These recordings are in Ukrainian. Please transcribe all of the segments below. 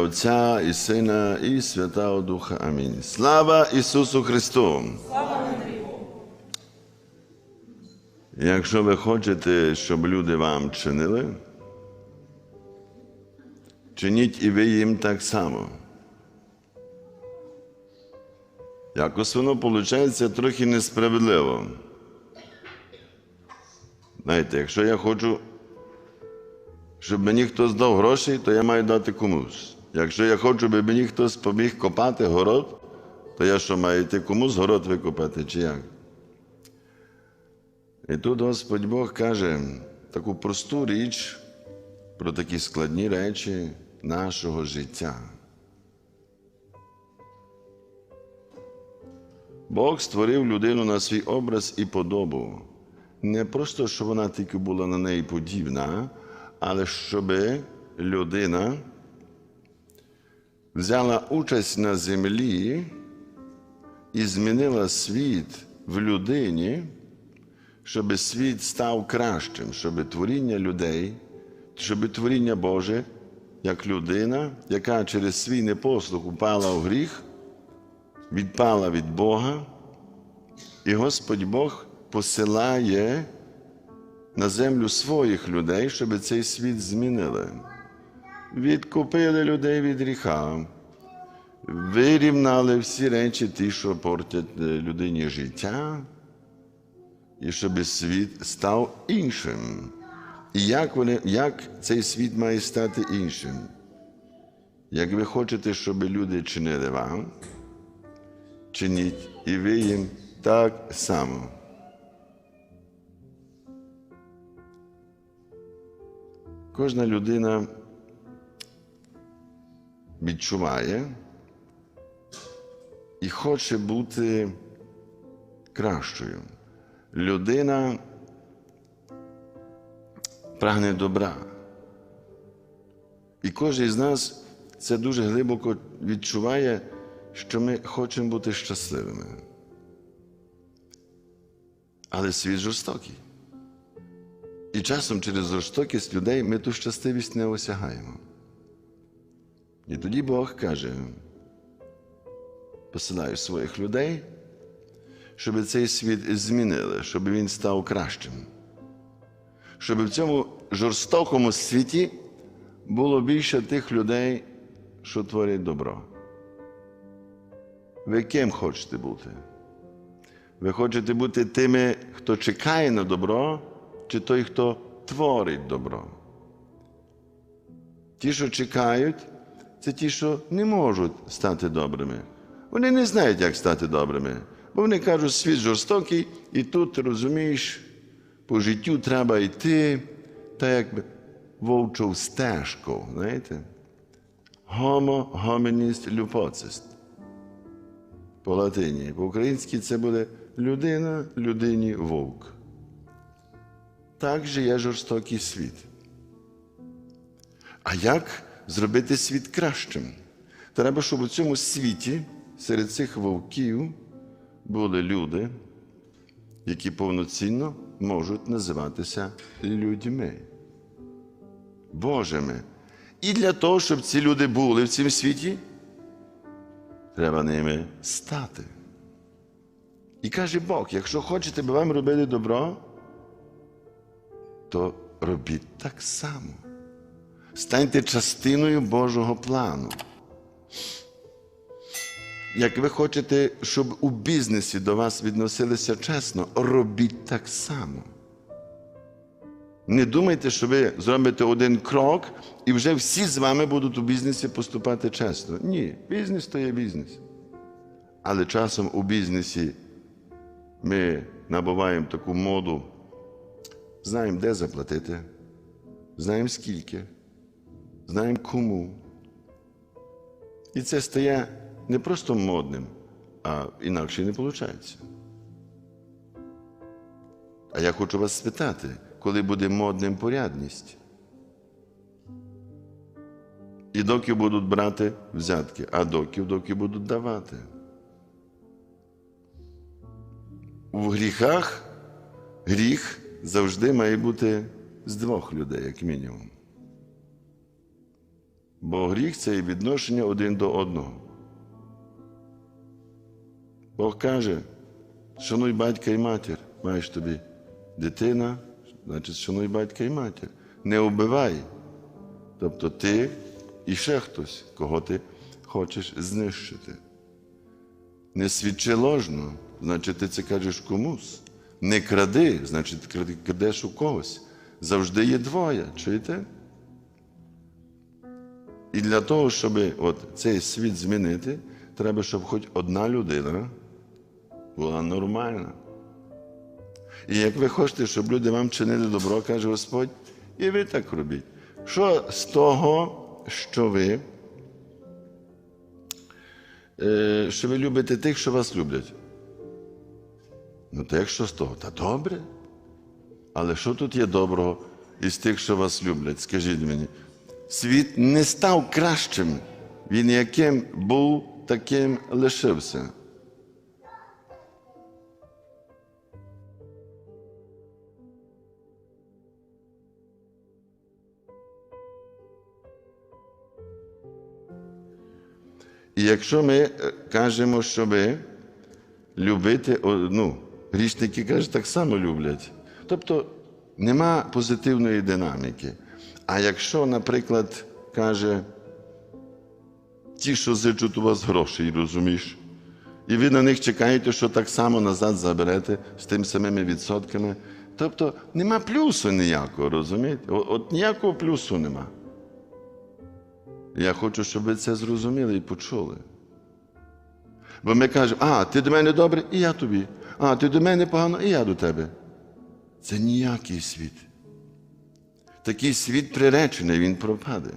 Отця і Сина, і Святого Духа. Амінь. Слава Ісусу Христу! Якщо ви хочете, щоб люди вам чинили, чиніть і ви їм так само. Якось воно виходить трохи несправедливо. Знаєте, якщо я хочу, щоб мені хтось дав гроші, то я маю дати комусь. Якщо я хочу, щоб мені хтось поміг копати город, то я що маю йти комусь город викопати, чи як? І тут Господь Бог каже таку просту річ про такі складні речі нашого життя. Бог створив людину на свій образ і подобу. Не просто, щоб вона тільки була на неї подібна, але щоб людина взяла участь на землі і змінила світ в людині, щоб світ став кращим, щоб творіння людей, щоб творіння Боже, як людина, яка через свій непослух упала в гріх, відпала від Бога, і Господь Бог посилає на землю своїх людей, щоб цей світ змінили. Відкупили людей від гріха, вирівнали всі речі, ті, що портять людині життя, і щоб світ став іншим. І як, вони, як цей світ має стати іншим? Як ви хочете, щоб люди чинили вам, чиніть і ви їм так само. Кожна людина відчуває і хоче бути кращою. Людина прагне добра. І кожен з нас це дуже глибоко відчуває, що ми хочемо бути щасливими. Але світ жорстокий. І часом через жорстокість людей ми ту щасливість не осягаємо. І тоді Бог каже: посилаю своїх людей, щоб цей світ змінили, щоб він став кращим. Щоб в цьому жорстокому світі було більше тих людей, що творять добро. Ви ким хочете бути? Ви хочете бути тими, хто чекає на добро, чи той, хто творить добро? Ті, що чекають, це ті, що не можуть стати добрими. Вони не знають, як стати добрими. Бо вони кажуть, світ жорстокий, і тут, розумієш, по життю треба йти, та якби вовчу стежку, знаєте? Homo hominis lupocist. По латині. По-українськи це буде людина, людині вовк. Так же є жорстокий світ. А як зробити світ кращим? Треба, щоб у цьому світі серед цих вовків були люди, які повноцінно можуть називатися людьми, Божими. І для того, щоб ці люди були в цьому світі, треба ними стати. І каже Бог: якщо хочете, би вам робили добро, то робіть так само. Станьте частиною Божого плану. Як ви хочете, щоб у бізнесі до вас відносилися чесно, робіть так само. Не думайте, що ви зробите один крок і вже всі з вами будуть у бізнесі поступати чесно. Ні, бізнес то є бізнес. Але часом у бізнесі ми набуваємо таку моду, знаємо, де заплатити, знаємо скільки, знаємо кому. І це стає не просто модним, а інакше не виходить. А я хочу вас спитати, коли буде модним порядність? І доки будуть брати взятки, а доки, доки будуть давати. У гріхах гріх завжди має бути з двох людей, як мінімум. Бо гріх це і відношення один до одного. Бог каже, шануй батька і матір, маєш тобі дитина, значить, шануй батька і матір. Не вбивай. Тобто ти і ще хтось, кого ти хочеш знищити. Не свідчи ложно, значить, ти це кажеш комусь. Не кради, значить, крадеш у когось. Завжди є двоє, чуєте? І для того, щоб от цей світ змінити, треба, щоб хоч одна людина була нормальна. І як ви хочете, щоб люди вам чинили добро, каже Господь, і ви так робіть. Що з того, що ви, е, що ви любите тих, що вас люблять? Ну, то якщо з того, та добре. Але що тут є доброго із тих, що вас люблять? Скажіть мені, світ не став кращим. Він яким був, таким лишився. І якщо ми е, кажемо, що ми любити, ну, грішники кажуть, так само люблять. Тобто нема позитивної динаміки. А якщо, наприклад, каже, ті, що зичуть у вас грошей, розумієш, і ви на них чекаєте, що так само назад заберете з тими самими відсотками. Тобто нема плюсу ніякого, розумієте? От ніякого плюсу нема. Я хочу, щоб ви це зрозуміли і почули. Бо ми кажемо, а, ти до мене добре, і я тобі. А, ти до мене погано, і я до тебе. Це ніякий світ. Такий світ приречений, він пропаде.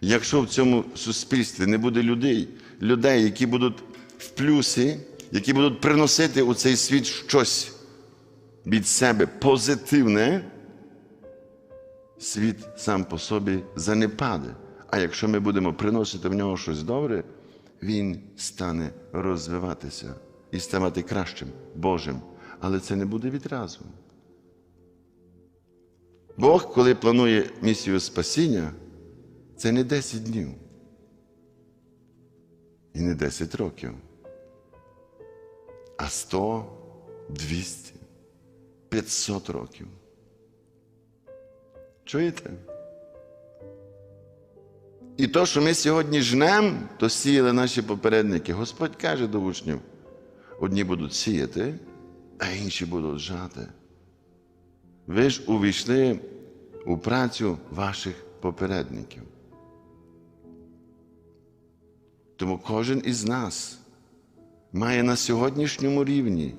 Якщо в цьому суспільстві не буде людей, людей, які будуть в плюсі, які будуть приносити у цей світ щось від себе позитивне, світ сам по собі занепаде. А якщо ми будемо приносити в нього щось добре, він стане розвиватися і ставати кращим, Божим. Але це не буде відразу. Бог, коли планує місію спасіння, це не 10 днів і не 10 років, а 100, 200, 500 років. Чуєте? І то, що ми сьогодні жнемо, то сіяли наші попередники. Господь каже до учнів: одні будуть сіяти, а інші будуть жати. Ви ж увійшли у працю ваших попередників. Тому кожен із нас має на сьогоднішньому рівні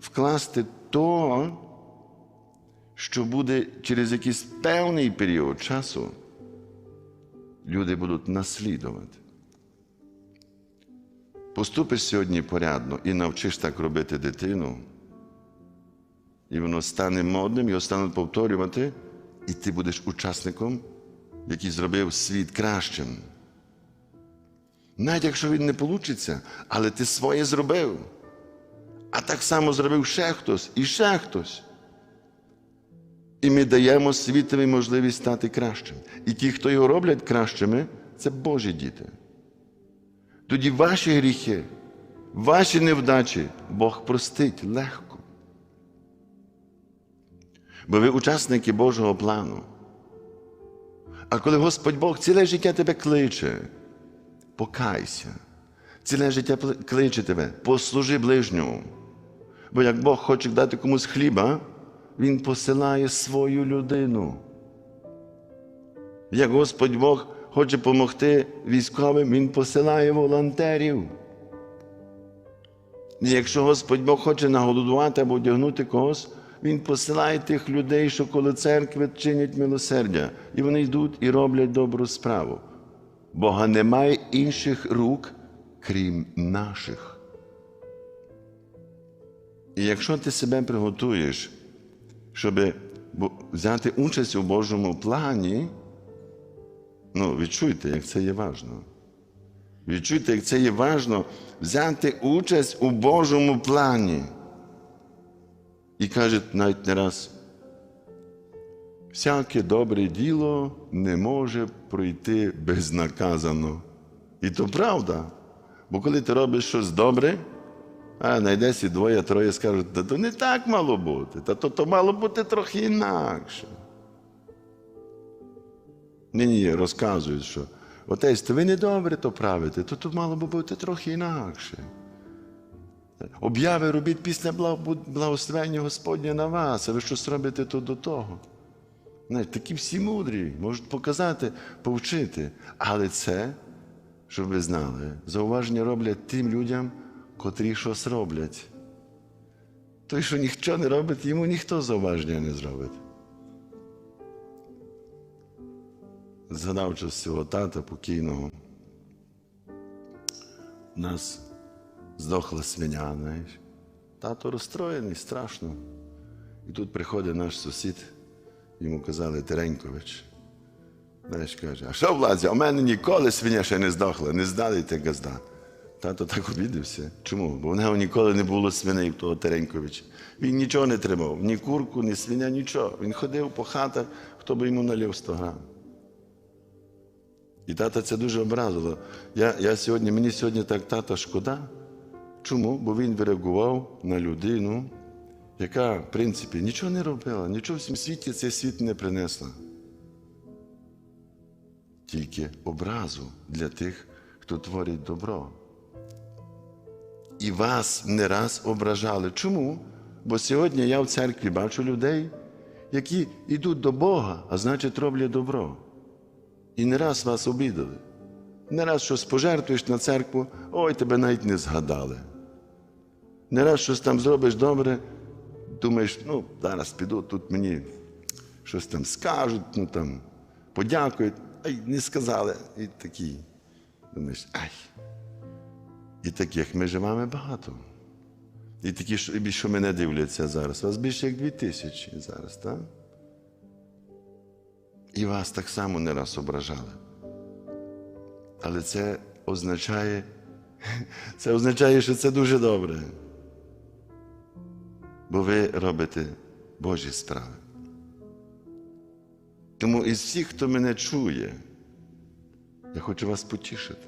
вкласти то, що буде через якийсь певний період часу, люди будуть наслідувати. Поступиш сьогодні порядно і навчиш так робити дитину, і воно стане модним, його стануть повторювати, і ти будеш учасником, який зробив світ кращим. Навіть якщо він не вийде, але ти своє зробив. А так само зробив ще хтось і ще хтось. І ми даємо світові можливість стати кращим. І ті, хто його роблять кращими, це Божі діти. Тоді ваші гріхи, ваші невдачі Бог простить легко. Бо ви учасники Божого плану. А коли Господь Бог ціле життя тебе кличе, покайся, ціле життя кличе тебе, послужи ближньому. Бо як Бог хоче дати комусь хліба, Він посилає свою людину. Як Господь Бог хоче допомогти військовим, Він посилає волонтерів. І якщо Господь Бог хоче нагодувати або одягнути когось, Він посилає тих людей, що коло церкви чинять милосердя, і вони йдуть і роблять добру справу. Бога немає інших рук, крім наших. І якщо ти себе приготуєш, щоб взяти участь у Божому плані, ну, відчуйте, як це є важно. Відчуйте, як це є важно взяти участь у Божому плані. І каже навіть не раз, всяке добре діло не може пройти безнаказано. І то правда. Бо коли ти робиш щось добре, а знайдеться двоє, троє скажуть, та то не так мало бути, та то, то мало бути трохи інакше. Нині розказують, що отець, то ви не добре то правите, то тут мало би бути трохи інакше. Обяви робіть після благословення Господня на вас, а ви щось робите тут до того. Знаєте, такі всі мудрі, можуть показати, повчити. Але це, щоб ви знали, зауваження роблять тим людям, котрі щось роблять. Той, що ніхто не робить, йому ніхто зауваження не зробить. Згадав час цього тата покійного. Нас здохла свиня, знаєш. Тато розстроєний, страшно. І тут приходить наш сусід, йому казали Теренькович. Знаєш, каже, а що, Владзя, у мене ніколи свиня ще не здохла, не здали те газда. Тато так обідався. Чому? Бо в нього ніколи не було свиней в того Тереньковича. Він нічого не тримав, ні курку, ні свиня, нічого. Він ходив по хатах, хто би йому налив 100 грам. І тата це дуже образило. Я, я сьогодні, мені сьогодні так тата шкода. Чому? Бо він реагував на людину, яка, в принципі, нічого не робила, нічого в цьому світі цей світ не принесла. Тільки образу для тих, хто творить добро. І вас не раз ображали. Чому? Бо сьогодні я в церкві бачу людей, які йдуть до Бога, а значить роблять добро. І не раз вас обідали. Не раз щось пожертвуєш на церкву, ой, тебе навіть не згадали. Не раз щось там зробиш добре, думаєш, ну, зараз піду, тут мені щось там скажуть, ну там подякують, ай, не сказали. І такі. Думаєш, ай. І таких ми живемо багато. І такі, що мене дивляться зараз. Вас більше як дві тисячі зараз, так? І вас так само не раз ображали. Але це означає, це означає, що це дуже добре. Бо ви робите Божі справи. Тому із всіх, хто мене чує, я хочу вас потішити.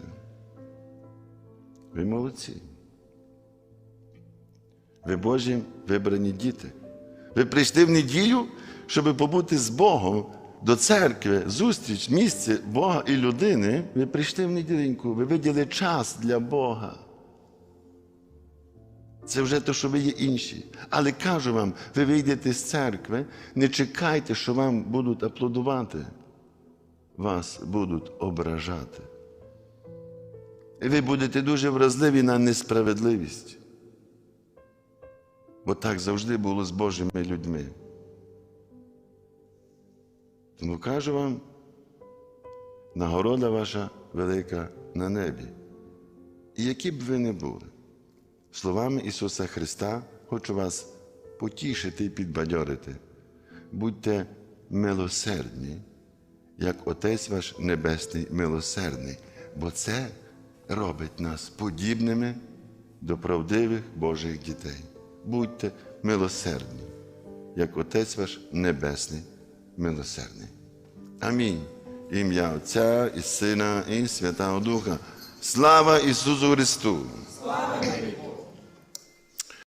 Ви молодці. Ви Божі вибрані діти. Ви прийшли в неділю, щоб побути з Богом до церкви, зустріч, місце Бога і людини. Ви прийшли в неділеньку, ви виділи час для Бога. Це вже те, що ви є інші. Але кажу вам, ви вийдете з церкви, не чекайте, що вам будуть аплодувати. Вас будуть ображати. І ви будете дуже вразливі на несправедливість. Бо так завжди було з Божими людьми. Тому кажу вам, нагорода ваша велика на небі. І які б ви не були, словами Ісуса Христа хочу вас потішити і підбадьорити. Будьте милосердні, як Отець ваш Небесний милосердний, бо це робить нас подібними до правдивих Божих дітей. Будьте милосердні, як Отець ваш Небесний милосердний. Амінь. Ім'я Отця і Сина, і Святого Духа. Слава Ісусу Христу! Слава